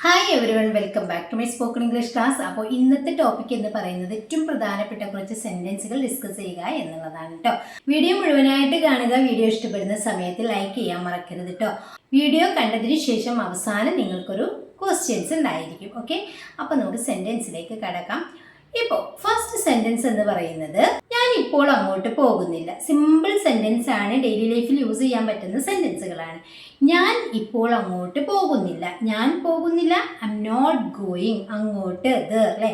Hi everyone welcome back to my spoken English class അപ്പോൾ ഇന്നത്തെ topic എന്ന് പറയുന്നത് ഏറ്റവും പ്രധാനപ്പെട്ട കുറച്ച് സെന്റൻസുകൾ ഡിസ്കസ് ചെയ്യുക എന്നുള്ളതാണ് കേട്ടോ വീഡിയോ മുഴുവനായിട്ട് കാണുക വീഡിയോ ഇഷ്ടപ്പെടുന്ന സമയത്ത് ലൈക്ക് ചെയ്യാൻ മറക്കരുത് കേട്ടോ വീഡിയോ കണ്ടതിന് ശേഷം അവസാനം നിങ്ങൾക്കൊരു ക്വസ്റ്റ്യൻസ് ഉണ്ടായിരിക്കും ഓക്കെ അപ്പോൾ നമുക്ക് സെന്റൻസിലേക്ക് കടക്കാം. ഇപ്പോൾ ഫസ്റ്റ് സെന്റൻസ് എന്ന് പറയുന്നത് ഇപ്പോൾ അങ്ങോട്ട് പോകുന്നില്ല. സിമ്പിൾ സെന്റൻസ് ആണ് ഡെയിലി ലൈഫിൽ യൂസ് ചെയ്യാൻ പറ്റുന്ന സെന്റൻസുകളാണ് ഞാൻ ഇപ്പോൾ അങ്ങോട്ട് പോകുന്നില്ല. ഞാൻ പോകുന്നില്ല. ഐ എം നോട്ട് ഗോയിങ് അങ്ങോട്ട് ദർ അല്ലേ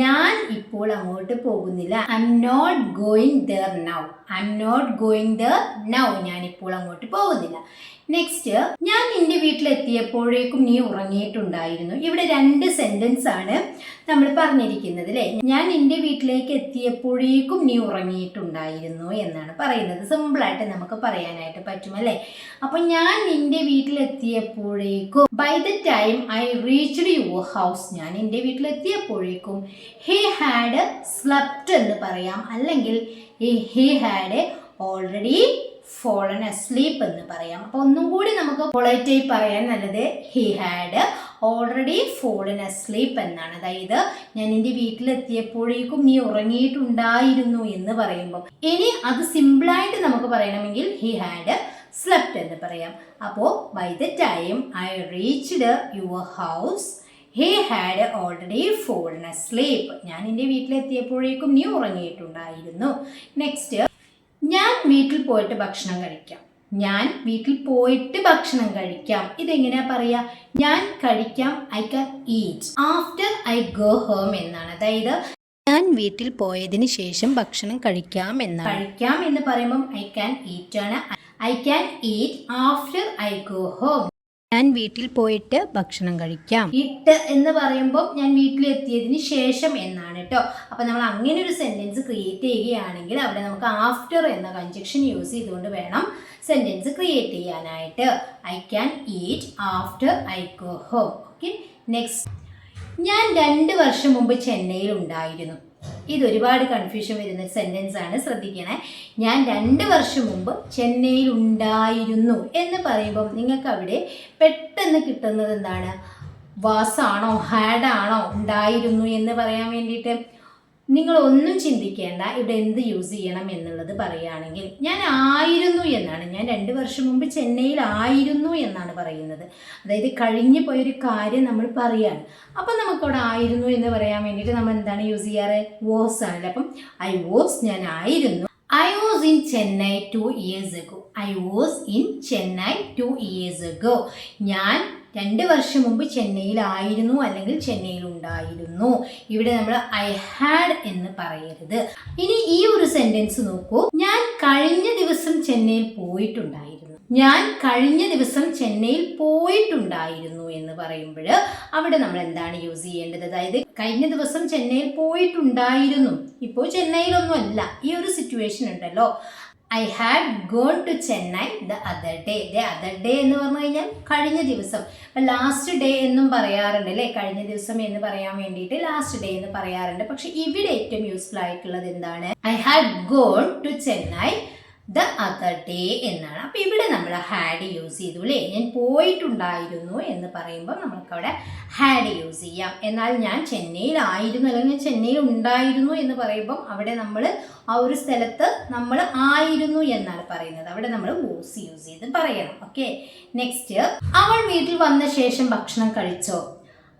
ഞാൻ ഇപ്പോൾ അങ്ങോട്ട് പോകുന്നില്ല. I'm not going there now I'm not going there now ഞാൻ ഇപ്പോൾ അങ്ങോട്ട് പോകുന്നില്ല. നെക്സ്റ്റ് ഞാൻ നിന്റെ വീട്ടിലെത്തിയപ്പോഴേക്കും നീ ഉറങ്ങിയിട്ടുണ്ടായിരുന്നു. ഇവിടെ രണ്ട് സെന്റൻസ് ആണ് നമ്മൾ പറഞ്ഞിരിക്കുന്നത് അല്ലേ ഞാൻ നിന്റെ വീട്ടിലേക്ക് എത്തിയപ്പോഴേക്കും നീ ഉറങ്ങിയിട്ടുണ്ടായിരുന്നു എന്നാണ് പറയുന്നത്. സിമ്പിളായിട്ട് നമുക്ക് പറയാനായിട്ട് പറ്റും അല്ലേ? അപ്പൊ ഞാൻ നിന്റെ വീട്ടിലെത്തിയപ്പോഴേക്കും by the time I reached your house ഞാൻ നിന്റെ വീട്ടിലെത്തിയപ്പോഴേക്കും ഹി ഹാഡ് സ്ലപ്റ്റ് എന്ന് പറയാം. അല്ലെങ്കിൽ he had already fallen asleep എന്ന് പറയാം. അപ്പോൾ ഒന്നും കൂടി നമുക്ക് പൊളൈറ്റായി പറയാൻ നല്ലത് he had already fallen asleep എന്നാണ്. അതായത് ഞാൻ എന്റെ വീട്ടിലെത്തിയപ്പോഴേക്കും നീ ഉറങ്ങിയിട്ടുണ്ടായിരുന്നു എന്ന് പറയുമ്പോൾ. ഇനി അത് സിമ്പിളായിട്ട് നമുക്ക് പറയണമെങ്കിൽ ഹി ഹാഡ് സ്ലെപ്റ്റ് എന്ന് പറയാം. അപ്പോൾ by the time I reached your house he had already fallen asleep ഞാൻ എന്റെ വീട്ടിലെത്തിയപ്പോഴേക്കും നീ ഉറങ്ങിയിട്ടുണ്ടായിരുന്നു. നെക്സ്റ്റ് ഞാൻ വീട്ടിൽ പോയിട്ട് ഭക്ഷണം കഴിക്കാം. ഞാൻ വീട്ടിൽ പോയിട്ട് ഭക്ഷണം കഴിക്കാം. ഇതെങ്ങനെയാ പറയാ? ഞാൻ കഴിക്കാം I can eat after I go home എന്നാണ്. അതായത് ഞാൻ വീട്ടിൽ പോയതിന് ശേഷം ഭക്ഷണം കഴിക്കാം എന്നാണ്. കഴിക്കാം എന്ന് പറയുമ്പം ഐ ക്യാൻ ഈറ്റ് ആണ്. I can eat after I go home ഞാൻ വീട്ടിൽ പോയിട്ട് ഭക്ഷണം കഴിക്കാം. ഇട്ട് എന്ന് പറയുമ്പോൾ ഞാൻ വീട്ടിലെത്തിയതിന് ശേഷം എന്നാണ് കേട്ടോ അപ്പൊ നമ്മൾ അങ്ങനെ ഒരു സെന്റൻസ് ക്രിയേറ്റ് ചെയ്യുകയാണെങ്കിൽ അവിടെ നമുക്ക് ആഫ്റ്റർ എന്ന കൺജക്ഷൻ യൂസ് ചെയ്തുകൊണ്ട് വേണം സെന്റൻസ് ക്രിയേറ്റ് ചെയ്യാനായിട്ട്. I can eat after I go home okay next ഞാൻ രണ്ട് വർഷം മുമ്പ് ചെന്നൈയിൽ ഉണ്ടായിരുന്നു. ഇത് ഒരുപാട് കൺഫ്യൂഷൻ വരുന്ന സെന്റൻസ് ആണ്. ശ്രദ്ധിക്കണേ. ഞാൻ രണ്ട് വർഷം മുമ്പ് ചെന്നൈയിൽ ഉണ്ടായിരുന്നു എന്ന് പറയുമ്പം നിങ്ങൾക്ക് അവിടെ പെട്ടെന്ന് കിട്ടുന്നത് എന്താണ്? വാസാണോ ഹാഡാണോ ഉണ്ടായിരുന്നു എന്ന് പറയാൻ വേണ്ടിയിട്ട്. നിങ്ങൾ ഒന്നും ചിന്തിക്കേണ്ട ഇവിടെ എന്ത് യൂസ് ചെയ്യണം എന്നുള്ളത് പറയുകയാണെങ്കിൽ ഞാൻ ആയിരുന്നു എന്നാണ്. ഞാൻ രണ്ട് വർഷം മുമ്പ് ചെന്നൈയിൽ ആയിരുന്നു എന്നാണ് പറയുന്നത്. അതായത് കഴിഞ്ഞു പോയൊരു കാര്യം നമ്മൾ പറയാണ്. അപ്പം നമുക്കവിടെ ആയിരുന്നു എന്ന് പറയാൻ വേണ്ടിയിട്ട് നമ്മൾ എന്താണ് യൂസ് ചെയ്യാറ്? വോസ് ആണല്ലോ. അപ്പം ഐ വോസ് ഞാൻ ആയിരുന്നു. I was in Chennai two years go I was in Chennai two years go ഞാൻ രണ്ട് വർഷം മുമ്പ് ചെന്നൈയിലായിരുന്നു അല്ലെങ്കിൽ ചെന്നൈയിൽ ഉണ്ടായിരുന്നു ഇവിടെ നമ്മൾ ഐ ഹാഡ് എന്ന് പറയരുത്. ഇനി ഈ ഒരു സെന്റൻസ് നോക്കൂ. ഞാൻ കഴിഞ്ഞ ദിവസം ചെന്നൈയിൽ പോയിട്ടുണ്ടായിരുന്നു. ഞാൻ കഴിഞ്ഞ ദിവസം ചെന്നൈയിൽ പോയിട്ടുണ്ടായിരുന്നു എന്ന് പറയുമ്പോൾ അവിടെ നമ്മൾ എന്താണ് യൂസ് ചെയ്യേണ്ടത്? അതായത് കഴിഞ്ഞ ദിവസം ചെന്നൈയിൽ പോയിട്ടുണ്ടായിരുന്നു. ഇപ്പോൾ ചെന്നൈയിലൊന്നും അല്ല ഈ ഒരു സിറ്റുവേഷൻ ഉണ്ടല്ലോ. I had gone to Chennai the other day the other day എന്ന് പറഞ്ഞു കഴിഞ്ഞാൽ കഴിഞ്ഞ ദിവസം. ലാസ്റ്റ് ഡേ എന്നും പറയാറുണ്ട് അല്ലേ? കഴിഞ്ഞ ദിവസം എന്ന് പറയാൻ വേണ്ടിയിട്ട് ലാസ്റ്റ് ഡേ എന്ന് പറയാറുണ്ട്. പക്ഷെ ഇവിടെ ഏറ്റവും യൂസ്ഫുൾ ആയിട്ടുള്ളത് എന്താണ്? I had gone to Chennai the other day എന്നാണ്. അപ്പോൾ ഇവിടെ നമ്മൾ ഹാഡ് യൂസ് ചെയ്തു അല്ലേ ഞാൻ പോയിട്ടുണ്ടായിരുന്നു എന്ന് പറയുമ്പോൾ നമുക്ക് അവിടെ ഹാഡ് യൂസ് ചെയ്യാം. എന്നാൽ ഞാൻ ചെന്നൈയിലായിരുന്നു അല്ലെങ്കിൽ ചെന്നൈയിൽ ഉണ്ടായിരുന്നു എന്ന് പറയുമ്പം അവിടെ നമ്മൾ ആ ഒരു സ്ഥലത്ത് നമ്മൾ ആയിരുന്നു എന്നാണ് പറയുന്നത്. അവിടെ നമ്മൾ വോസ് യൂസ് ചെയ്ത് പറയണം. ഓക്കെ നെക്സ്റ്റ് അവൾ വീട്ടിൽ വന്ന ശേഷം ഭക്ഷണം കഴിച്ചോ?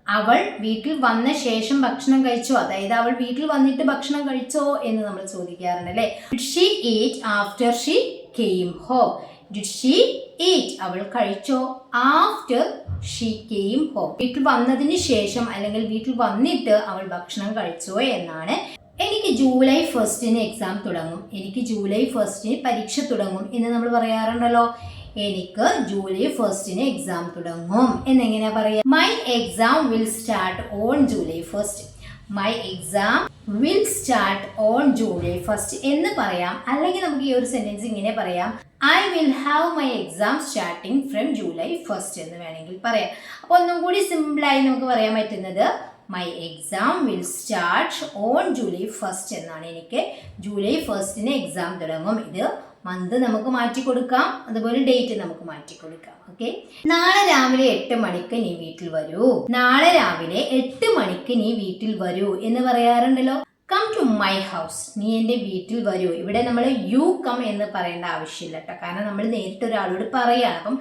അവൾ വീട്ടിൽ വന്ന ശേഷം ഭക്ഷണം കഴിച്ചോ? അതായത് അവൾ വീട്ടിൽ വന്നിട്ട് ഭക്ഷണം കഴിച്ചോ എന്ന് നമ്മൾ ചോദിക്കാറുണ്ട് അല്ലേ? She eat after she came home did she eat അവൾ കഴിച്ചോ ആഫ്റ്റർ ഷീ കെയിം ഹോം വീട്ടിൽ വന്നതിന് ശേഷം അല്ലെങ്കിൽ വീട്ടിൽ വന്നിട്ട് അവൾ ഭക്ഷണം കഴിച്ചോ എന്നാണ്. എനിക്ക് ജൂലൈ ഫസ്റ്റിന് എക്സാം തുടങ്ങും. എനിക്ക് ജൂലൈ ഫസ്റ്റിന് പരീക്ഷ തുടങ്ങും എന്ന് നമ്മൾ പറയാറുണ്ടല്ലോ. എനിക്ക് ജൂലൈ ഫസ്റ്റിന് എക്സാം തുടങ്ങും. എന്നെങ്ങനെ പറയാം? My exam will start on July first my exam will start on July first എന്ന് പറയാം. അല്ലെങ്കിൽ നമുക്ക് ഈ ഒരു സെന്റൻസ് ഇങ്ങനെ പറയാം. I will have my exam starting from July first എന്ന് വേണമെങ്കിൽ പറയാം. അപ്പോൾ ഒന്നും കൂടി സിമ്പിളായി നമുക്ക് പറയാൻ പറ്റുന്നത് my exam will start on July first എന്നാണ് എനിക്ക് ജൂലൈ ഫസ്റ്റിന് എക്സാം തുടങ്ങും. ഇത് മന്ത് നമുക്ക് മാറ്റി കൊടുക്കാം. അതുപോലെ ഡേറ്റ് നമുക്ക് മാറ്റി കൊടുക്കാം. ഓക്കെ നാളെ രാവിലെ എട്ട് മണിക്ക് നീ വീട്ടിൽ വരൂ. നാളെ രാവിലെ എട്ട് മണിക്ക് നീ വീട്ടിൽ വരൂ എന്ന് പറയാറുണ്ടല്ലോ. കം ടു മൈ ഹൗസ് നീ എന്റെ വീട്ടിൽ വരൂ. ഇവിടെ നമ്മൾ യു കം എന്ന് പറയേണ്ട ആവശ്യമില്ല കേട്ടോ കാരണം നമ്മൾ നേരിട്ട് ഒരാളോട് പറയുകയാണ് അപ്പം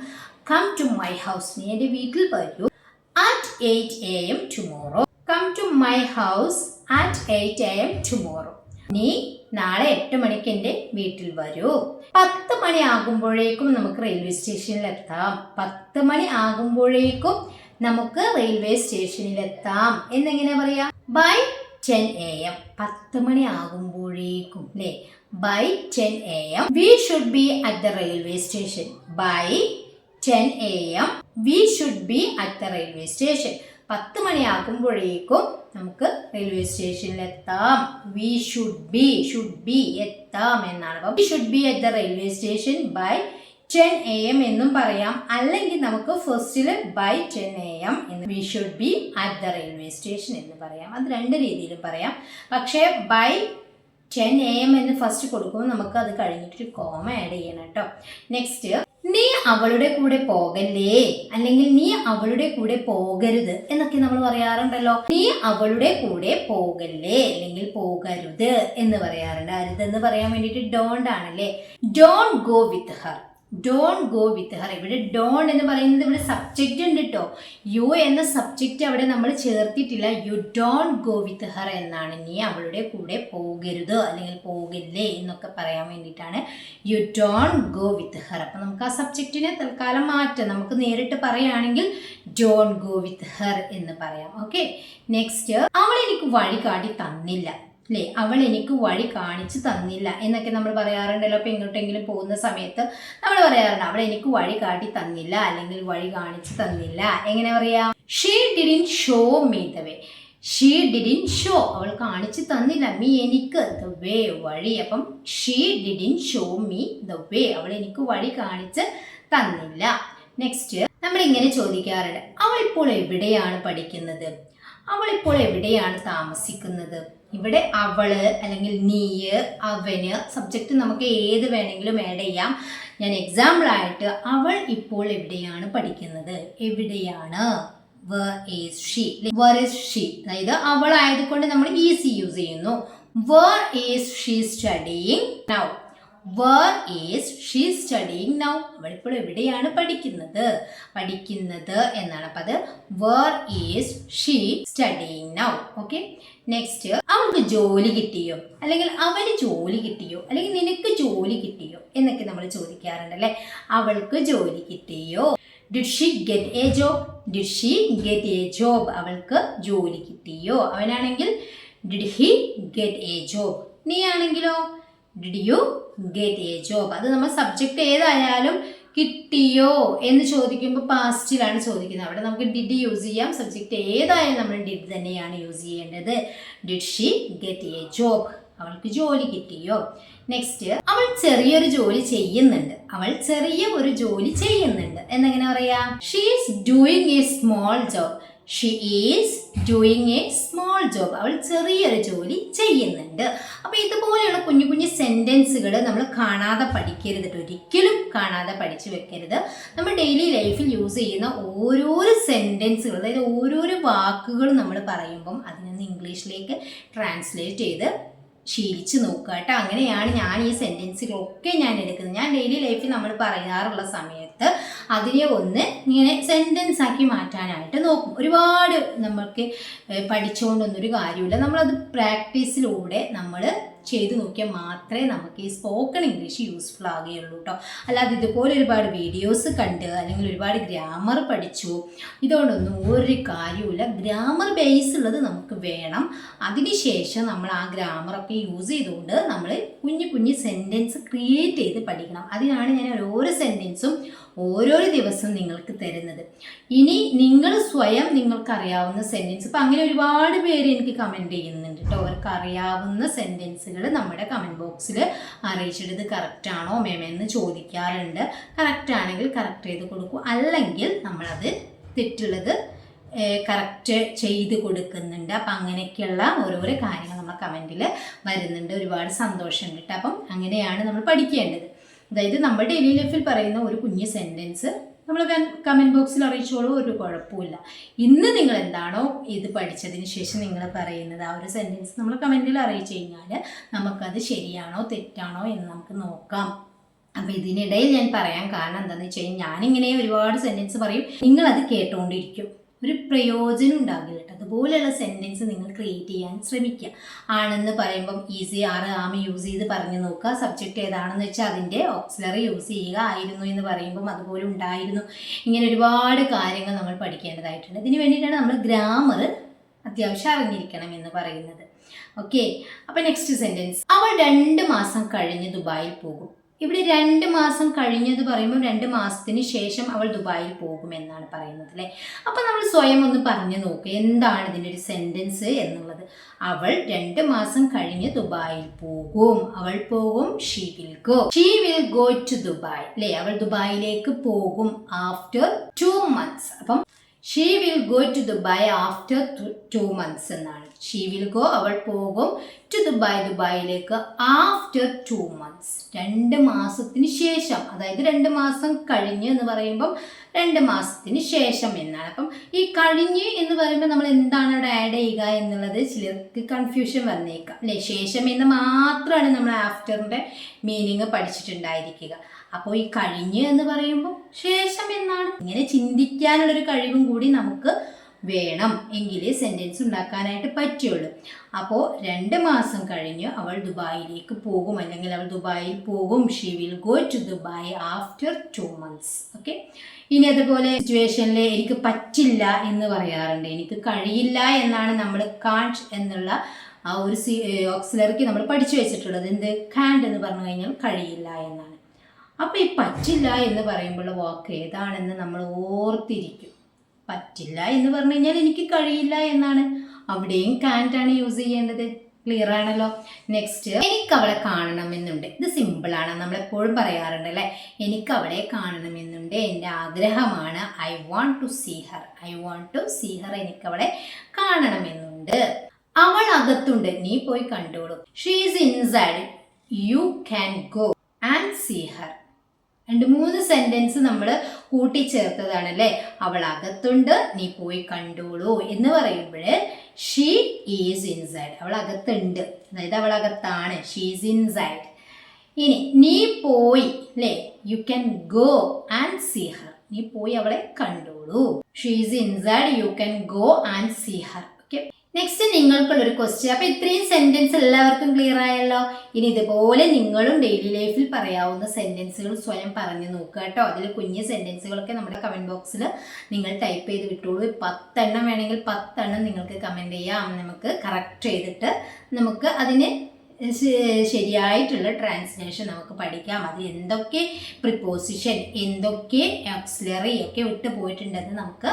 കം ടു മൈ ഹൗസ് നീ എന്റെ വീട്ടിൽ വരൂ. At eight A M tomorrow come to my house at eight A M tomorrow നീ നാളെ എട്ട് മണിക്ക് എന്റെ വീട്ടിൽ വരൂ. പത്ത് മണി ആകുമ്പോഴേക്കും നമുക്ക് റെയിൽവേ സ്റ്റേഷനിൽ എത്താം. പത്ത് മണി ആകുമ്പോഴേക്കും നമുക്ക് റെയിൽവേ സ്റ്റേഷനിൽ എത്താം. എന്നെങ്ങനെ പറയാ? ബൈ ടെൻ എ എം പത്ത് മണി ആകുമ്പോഴേക്കും അല്ലേ by ten A M we should be at the railway station by ten A M we should be at the railway station പത്ത് മണിയാകുമ്പോഴേക്കും നമുക്ക് റെയിൽവേ സ്റ്റേഷനിൽ എത്താം. We should be should be എത്താം എന്നാണ്. അപ്പം we should be at the railway station by ten A M എന്നും പറയാം. അല്ലെങ്കിൽ നമുക്ക് ഫസ്റ്റിൽ ബൈ ടെൻ എ എം എന്ന് we should be at the railway station എന്ന് പറയാം. അത് രണ്ട് രീതിയിലും പറയാം. പക്ഷേ ബൈ ടെൻ എ എം എന്ന് ഫസ്റ്റ് കൊടുക്കുമ്പോൾ നമുക്ക് അത് കഴിഞ്ഞിട്ട് കോമ ആഡ് ചെയ്യണം കേട്ടോ. നെക്സ്റ്റ് നീ അവളുടെ കൂടെ പോകല്ലേ? അല്ലെങ്കിൽ നീ അവളുടെ കൂടെ പോകരുത് എന്നൊക്കെ നമ്മൾ പറയാറുണ്ടല്ലോ. നീ അവളുടെ കൂടെ പോകല്ലേ? അല്ലെങ്കിൽ പോകരുത് എന്ന് പറയാറുണ്ട്. അരുത് എന്ന് പറയാൻ വേണ്ടിയിട്ട് ഡോണ്ട് ആണല്ലേ? Don't go with her don't go with her ഇവിടെ ഡോൺ എന്ന് പറയുന്നത് ഇവിടെ സബ്ജക്റ്റ് ഉണ്ട് കേട്ടോ യു എന്ന സബ്ജക്റ്റ് അവിടെ നമ്മൾ ചേർത്തിട്ടില്ല. You don't go with her എന്നാണ് നീ അവളുടെ കൂടെ പോകരുത് അല്ലെങ്കിൽ പോകില്ലേ എന്നൊക്കെ പറയാൻ വേണ്ടിയിട്ടാണ്. You don't go with her അപ്പം നമുക്ക് ആ സബ്ജക്റ്റിനെ തൽക്കാലം മാറ്റാം. നമുക്ക് നേരിട്ട് പറയുകയാണെങ്കിൽ ഡോൺ ഗോ വിത്ത് ഹർ എന്ന് പറയാം. ഓക്കെ നെക്സ്റ്റ് അവൾ എനിക്ക് വഴി കാട്ടി തന്നില്ല. അല്ലേ അവൾ എനിക്ക് വഴി കാണിച്ചു തന്നില്ല എന്നൊക്കെ നമ്മൾ പറയാറുണ്ടല്ലോ. അപ്പം എങ്ങോട്ടെങ്കിലും പോകുന്ന സമയത്ത് നമ്മൾ പറയാറുണ്ട് അവൾ എനിക്ക് വഴി കാട്ടി തന്നില്ല അല്ലെങ്കിൽ വഴി കാണിച്ചു തന്നില്ല. എങ്ങനെ പറയാ? She didn't show me the way she didn't show അവൾ കാണിച്ചു തന്നില്ല. മീ എനിക്ക് ദ വേ വഴി. അപ്പം she didn't show me the way അവൾ എനിക്ക് വഴി കാണിച്ച് തന്നില്ല. നെക്സ്റ്റ് നമ്മൾ ഇങ്ങനെ ചോദിക്കാറുണ്ട്. അവൾ ഇപ്പോൾ എവിടെയാണ് പഠിക്കുന്നത്? അവൾ ഇപ്പോൾ എവിടെയാണ് താമസിക്കുന്നത്? ഇവിടെ അവൾ അല്ലെങ്കിൽ നീയ് അവന് സബ്ജക്റ്റ് നമുക്ക് ഏത് വേണമെങ്കിലും ആഡ് ചെയ്യാം. ഞാൻ എക്സാമ്പിൾ ആയിട്ട് അവൾ ഇപ്പോൾ എവിടെയാണ് പഠിക്കുന്നത്? എവിടെയാണ്? Where is she where is she അതായത് അവൾ ആയതുകൊണ്ട് നമ്മൾ ഈസി യൂസ് ചെയ്യുന്നു. Where is she now where is she now അവളിപ്പോൾ എവിടെയാണ് പഠിക്കുന്നത്? പഠിക്കുന്നത് എന്നാണ്. അപ്പം അത് where is she studying now okay next അവൾക്ക് ജോലി കിട്ടിയോ? അല്ലെങ്കിൽ അവന് ജോലി കിട്ടിയോ? അല്ലെങ്കിൽ നിനക്ക് ജോലി കിട്ടിയോ? എന്നൊക്കെ നമ്മൾ ചോദിക്കാറുണ്ട് അല്ലേ? അവൾക്ക് ജോലി കിട്ടിയോ? Did she get a job did she get a job അവൾക്ക് ജോലി കിട്ടിയോ? അവനാണെങ്കിൽ did he get a job നീ ആണെങ്കിലോ did you get a job അത് നമ്മൾ സബ്ജക്റ്റ് ഏതായാലും കിട്ടിയോ എന്ന് ചോദിക്കുമ്പോൾ പാസ്റ്റിലാണ് ചോദിക്കുന്നത്. അവിടെ നമുക്ക് ഡിഡ് യൂസ് ചെയ്യാം. സബ്ജക്റ്റ് ഏതായാലും നമ്മൾ ഡിഡ് തന്നെയാണ് യൂസ് ചെയ്യേണ്ടത്. Did she get a job അവൾക്ക് ജോലി കിട്ടിയോ? നെക്സ്റ്റ് അവൾ ചെറിയൊരു ജോലി ചെയ്യുന്നുണ്ട്. അവൾ ചെറിയ ഒരു ജോലി ചെയ്യുന്നുണ്ട്. എന്നെങ്ങനെ പറയാ? She is doing a small job she is doing a small job അവൾ ചെറിയൊരു ജോലി ചെയ്യുന്നുണ്ട്. അപ്പോൾ ഇതുപോലെയുള്ള കുഞ്ഞു കുഞ്ഞു സെന്റൻസുകൾ നമ്മൾ കാണാതെ പഠിക്കരുത്. ഒരിക്കലും കാണാതെ പഠിച്ചു വെക്കരുത്. നമ്മൾ ഡെയിലി ലൈഫിൽ യൂസ് ചെയ്യുന്ന ഓരോരോ സെന്റൻസുകൾ അതായത് ഓരോരോ വാക്കുകൾ നമ്മൾ പറയുമ്പം അതിൽ നിന്ന് ഇംഗ്ലീഷിലേക്ക് ട്രാൻസ്ലേറ്റ് ചെയ്ത് ശീലിച്ച് നോക്കുക കേട്ടോ. അങ്ങനെയാണ് ഞാൻ ഈ സെന്റൻസുകളൊക്കെ ഞാൻ എടുക്കുന്നത്. ഞാൻ ഡെയിലി ലൈഫിൽ നമ്മൾ പറയാറുള്ള സമയത്ത് അതിനെ ഒന്ന് ഇങ്ങനെ സെന്റൻസ് ആക്കി മാറ്റാനായിട്ട് നോക്കും. ഒരുപാട് നമുക്ക് ഒരു കാര്യമില്ല. നമ്മളത് പ്രാക്ടീസിലൂടെ നമ്മൾ ചെയ്തു നോക്കിയാൽ മാത്രമേ നമുക്ക് ഈ സ്പോക്കൺ ഇംഗ്ലീഷ് യൂസ്ഫുൾ ആകുകയുള്ളൂ കേട്ടോ അല്ലാതെ ഇതുപോലെ ഒരുപാട് വീഡിയോസ് കണ്ട് അല്ലെങ്കിൽ ഒരുപാട് ഗ്രാമർ പഠിച്ചു ഇതുകൊണ്ടൊന്നും ഒരു കാര്യമില്ല ഗ്രാമർ ബേസ് ഉള്ളത് നമുക്ക് വേണം. അതിനുശേഷം നമ്മൾ ആ ഗ്രാമറൊക്കെ യൂസ് ചെയ്തുകൊണ്ട് നമ്മൾ കുഞ്ഞു കുഞ്ഞു സെന്റൻസ് ക്രിയേറ്റ് ചെയ്ത് പഠിക്കണം. അതിനാണ് ഞാൻ ഓരോ സെന്റൻസും ഓരോരോ ദിവസം നിങ്ങൾക്ക് തരുന്നത്. ഇനി നിങ്ങൾ സ്വയം നിങ്ങൾക്കറിയാവുന്ന സെന്റൻസ് ഇപ്പം അങ്ങനെ ഒരുപാട് പേര് എനിക്ക് കമന്റ് ചെയ്യുന്നുണ്ട് കേട്ടോ അവർക്ക് അറിയാവുന്ന സെന്റൻസുകൾ നമ്മുടെ കമന്റ് ബോക്സിൽ അറിയിച്ചിട്ട് ഇത് കറക്റ്റാണോ മേമെന്ന് ചോദിക്കാറുണ്ട്. കറക്റ്റ് ആണെങ്കിൽ കറക്റ്റ് ചെയ്ത് കൊടുക്കും. അല്ലെങ്കിൽ നമ്മളത് തെറ്റുള്ളത് കറക്റ്റ് ചെയ്ത് കൊടുക്കുന്നുണ്ട്. അപ്പം അങ്ങനെയൊക്കെയുള്ള ഓരോരോ കാര്യങ്ങൾ നമ്മളെ കമന്റിൽ വരുന്നുണ്ട്. ഒരുപാട് സന്തോഷമുണ്ട് കേട്ടോ അപ്പം അങ്ങനെയാണ് നമ്മൾ പഠിക്കേണ്ടത്. അതായത് നമ്മൾ ഡെയിലി ലൈഫിൽ പറയുന്ന ഒരു കുഞ്ഞ് സെന്റൻസ് നമ്മൾ കമന്റ് ബോക്സിൽ അറിയിച്ചോളൂ ഒരു കുഴപ്പമില്ല ഇന്ന് നിങ്ങൾ എന്താണോ ഇത് പഠിച്ചതിന് ശേഷം നിങ്ങൾ പറയുന്നത് ആ ഒരു സെന്റൻസ് നമ്മൾ കമന്റിൽ അറിയിച്ചു കഴിഞ്ഞാൽ നമുക്കത് ശരിയാണോ തെറ്റാണോ എന്ന് നമുക്ക് നോക്കാം. അപ്പോൾ ഇതിനിടയിൽ ഞാൻ പറയാൻ കാരണം എന്താണെന്ന് വെച്ച് കഴിഞ്ഞാൽ ഞാനിങ്ങനെ ഒരുപാട് സെന്റൻസ് പറയും. നിങ്ങളത് കേട്ടുകൊണ്ടിരിക്കും ഒരു പ്രയോജനം ഉണ്ടാകില്ല. അതുപോലെയുള്ള സെന്റൻസ് നിങ്ങൾ ക്രിയേറ്റ് ചെയ്യാൻ ശ്രമിക്കുക. ആണെന്ന് പറയുമ്പം ഈസി ആറ് ആമി യൂസ് ചെയ്ത് പറഞ്ഞു നോക്കുക. സബ്ജക്റ്റ് ഏതാണെന്ന് വെച്ചാൽ അതിന്റെ ഓക്സിലറി യൂസ് ചെയ്യുക. ആയിരുന്നു എന്ന് പറയുമ്പം അതുപോലെ ഉണ്ടായിരുന്നു. ഇങ്ങനെ ഒരുപാട് കാര്യങ്ങൾ നമ്മൾ പഠിക്കേണ്ടതായിട്ടുണ്ട്. ഇതിന് വേണ്ടിയിട്ടാണ് നമ്മൾ ഗ്രാമർ അത്യാവശ്യം അറിഞ്ഞിരിക്കണം എന്ന് പറയുന്നത്. ഓക്കെ അപ്പം നെക്സ്റ്റ് സെന്റൻസ് അവൾ രണ്ട് മാസം കഴിഞ്ഞ് ദുബായിൽ പോകും. ഇവിടെ രണ്ട് മാസം കഴിഞ്ഞത് പറയുമ്പോൾ രണ്ട് മാസത്തിന് ശേഷം അവൾ ദുബായിൽ പോകുമെന്നാണ് പറയുന്നത് അല്ലേ? അപ്പം നമ്മൾ സ്വയം ഒന്ന് പറഞ്ഞു നോക്കുക എന്താണ് ഇതിന്റെ ഒരു സെന്റൻസ് എന്നുള്ളത്. അവൾ രണ്ട് മാസം കഴിഞ്ഞ് ദുബായിൽ പോകും. അവൾ പോകും she will go she will go to Dubai അല്ലേ? അവൾ ദുബായിലേക്ക് പോകും ആഫ്റ്റർ ടു മന്ത്സ് അപ്പം she will go to Dubai after two months എന്നാണ്. ഷീ വിൽ ഗോ അവൾ പോകും ടു ദുബായ് ദുബായിലേക്ക് ആഫ്റ്റർ ടു മന്ത്സ് രണ്ട് മാസത്തിന് ശേഷം അതായത് രണ്ട് മാസം കഴിഞ്ഞ് എന്ന് പറയുമ്പം രണ്ട് മാസത്തിന് ശേഷം എന്നാണ്. അപ്പം ഈ കഴിഞ്ഞ് എന്ന് പറയുമ്പോൾ നമ്മൾ എന്താണ് അവിടെ ആഡ് ചെയ്യുക എന്നുള്ളത് ചിലർക്ക് കൺഫ്യൂഷൻ വന്നേക്കാം. അല്ലേ? ശേഷം എന്ന് മാത്രമാണ് നമ്മൾ ആഫ്റ്ററിന്റെ മീനിങ് പഠിച്ചിട്ടുണ്ടായിരിക്കുക. അപ്പോൾ ഈ കഴിഞ്ഞ് എന്ന് പറയുമ്പോൾ ശേഷം എന്നാണ്. ഇങ്ങനെ ചിന്തിക്കാനുള്ളൊരു കഴിവും കൂടി നമുക്ക് വേണം എങ്കിലേ സെന്റൻസ് ഉണ്ടാക്കാനായിട്ട് പറ്റുള്ളൂ. അപ്പോൾ രണ്ട് മാസം കഴിഞ്ഞ് അവൾ ദുബായിലേക്ക് പോകും. അല്ലെങ്കിൽ അവൾ ദുബായിൽ പോകും. She will go to Dubai after two months okay ഇനി അതുപോലെ സിറ്റുവേഷനിൽ എനിക്ക് പറ്റില്ല എന്ന് പറയാറുണ്ട്. എനിക്ക് കഴിയില്ല എന്നാണ് നമ്മൾ കാൺസ് എന്നുള്ള ആ ഒരു സി ഓക്സിലറിക്ക് നമ്മൾ പഠിച്ചു വെച്ചിട്ടുള്ളത്. എന്ത്? കാൻഡ് എന്ന് പറഞ്ഞു കഴിഞ്ഞാൽ കഴിയില്ല എന്നാണ്. അപ്പോൾ ഈ പറ്റില്ല എന്ന് പറയുമ്പോൾ വാക്ക് ഏതാണെന്ന് നമ്മൾ ഓർത്തിരിക്കും. പറ്റില്ല എന്ന് പറഞ്ഞു കഴിഞ്ഞാൽ എനിക്ക് കഴിയില്ല എന്നാണ്. അവിടെയും കാന്റാണ് യൂസ് ചെയ്യേണ്ടത്. ക്ലിയർ ആണല്ലോ? നെക്സ്റ്റ് എനിക്ക് അവളെ കാണണമെന്നുണ്ട്. ഇത് സിമ്പിളാണ് നമ്മൾ എപ്പോഴും പറയാറുണ്ട് അല്ലേ? എനിക്ക് അവളെ കാണണമെന്നുണ്ട്. എന്റെ ആഗ്രഹമാണ്. I want to see her I want to see her എനിക്ക് അവളെ കാണണമെന്നുണ്ട്. അവൾ അകത്തുണ്ട്. നീ പോയി കണ്ടോളൂ. She's inside you can go and see her രണ്ട് മൂന്ന് സെന്റൻസ് നമ്മൾ കൂട്ടിച്ചേർത്തതാണ് അല്ലേ അവൾ അകത്തുണ്ട് നീ പോയി കണ്ടോളൂ എന്ന് പറയുമ്പോൾ ഷീ ഈസ് ഇൻസൈഡ് അവൾ അകത്തുണ്ട് അതായത് അവൾ അകത്താണ് ഷീസ് ഇൻസൈഡ് ഇനി നീ പോയി അല്ലേ you can go and see her നീ പോയി അവളെ കണ്ടോളൂ. She's inside you can go and see her okay next നിങ്ങൾക്കുള്ള ഒരു ക്വസ്റ്റ്യൻ അപ്പൊ ഇത്രയും സെന്റൻസ് എല്ലാവർക്കും ക്ലിയർ ആയല്ലോ? ഇനി ഇതുപോലെ നിങ്ങളും ഡെയിലി ലൈഫിൽ പറയാവുന്ന സെന്റൻസുകൾ സ്വയം പറഞ്ഞു നോക്കുക കേട്ടോ. അതിൽ കുഞ്ഞ് സെന്റൻസുകളൊക്കെ നമ്മുടെ കമന്റ് ബോക്സിൽ നിങ്ങൾ ടൈപ്പ് ചെയ്ത് വിട്ടോളൂ. പത്തെണ്ണം വേണമെങ്കിൽ പത്തെണ്ണം നിങ്ങൾക്ക് കമന്റ് ചെയ്യാം. നമുക്ക് കറക്റ്റ് ചെയ്തിട്ട് നമുക്ക് അതിന് ശരിയായിട്ടുള്ള ട്രാൻസ്ലേഷൻ നമുക്ക് പഠിക്കാം. അത് എന്തൊക്കെ പ്രിപ്പോസിഷൻ എന്തൊക്കെ ഓക്സിലറി ഒക്കെ വിട്ടു പോയിട്ടുണ്ടെന്ന് നമുക്ക്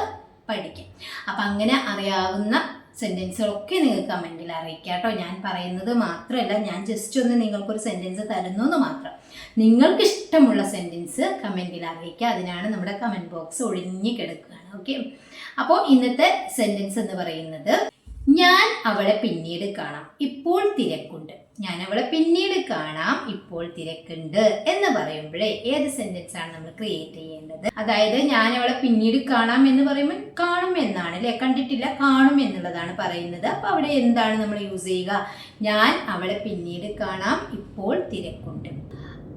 പഠിക്കാം. അപ്പം അങ്ങനെ അറിയാവുന്ന സെന്റൻസുകളൊക്കെ നിങ്ങൾക്ക് കമന്റിൽ അറിയിക്കാം കേട്ടോ. ഞാൻ പറയുന്നത് മാത്രമല്ല ഞാൻ ജസ്റ്റ് ഒന്ന് നിങ്ങൾക്കൊരു സെന്റൻസ് തരുന്നു എന്ന് മാത്രം. നിങ്ങൾക്ക് ഇഷ്ടമുള്ള സെന്റൻസ് കമന്റിൽ അറിയിക്കുക അതിനാണ് നമ്മുടെ കമന്റ് ബോക്സ് ഒഴിഞ്ഞു കിടക്കുകയാണ്. ഓക്കെ അപ്പോൾ ഇന്നത്തെ സെന്റൻസ് എന്ന് പറയുന്നത് ഞാൻ അവളെ പിന്നീട് കാണാം. ഇപ്പോൾ തിരക്കുണ്ട്. ഞാൻ അവളെ പിന്നീട് കാണാം. ഇപ്പോൾ തിരക്കുണ്ട് എന്ന് പറയുമ്പോഴേ ഏത് സെന്റൻസ് ആണ് നമ്മൾ ക്രിയേറ്റ് ചെയ്യേണ്ടത്? അതായത് ഞാൻ അവളെ പിന്നീട് കാണാം എന്ന് പറയുമ്പോൾ കാണും എന്നാണ് അല്ലെ? കണ്ടിട്ടില്ല കാണും എന്നുള്ളതാണ് പറയുന്നത്. അപ്പൊ അവിടെ എന്താണ് നമ്മൾ യൂസ് ചെയ്യുക? ഞാൻ അവളെ പിന്നീട് കാണാം ഇപ്പോൾ തിരക്കുണ്ട്.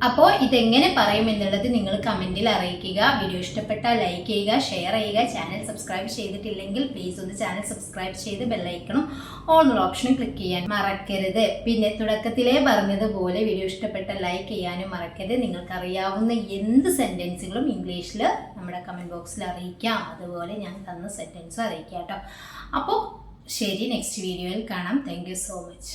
അപ്പോൾ ഇതെങ്ങനെ പറയും എന്നുള്ളത് നിങ്ങൾ കമന്റിൽ അറിയിക്കുക. വീഡിയോ ഇഷ്ടപ്പെട്ടാൽ ലൈക്ക് ചെയ്യുക ഷെയർ ചെയ്യുക. ചാനൽ സബ്സ്ക്രൈബ് ചെയ്തിട്ടില്ലെങ്കിൽ പ്ലീസ് ഒന്ന് ചാനൽ സബ്സ്ക്രൈബ് ചെയ്ത് ബെല്ലൈക്കണം എന്നുള്ള ഓപ്ഷനും ക്ലിക്ക് ചെയ്യാൻ മറക്കരുത്. പിന്നെ തുടക്കത്തിലേ പറഞ്ഞതുപോലെ വീഡിയോ ഇഷ്ടപ്പെട്ട ലൈക്ക് ചെയ്യാനും മറക്കരുത്. നിങ്ങൾക്കറിയാവുന്ന എന്ത് സെന്റൻസുകളും ഇംഗ്ലീഷിൽ നമ്മുടെ കമന്റ് ബോക്സിൽ അറിയിക്കാം. അതുപോലെ ഞാൻ തന്ന സെന്റൻസും അറിയിക്കാം കേട്ടോ. അപ്പോൾ ശരി നെക്സ്റ്റ് വീഡിയോയിൽ കാണാം. Thank so much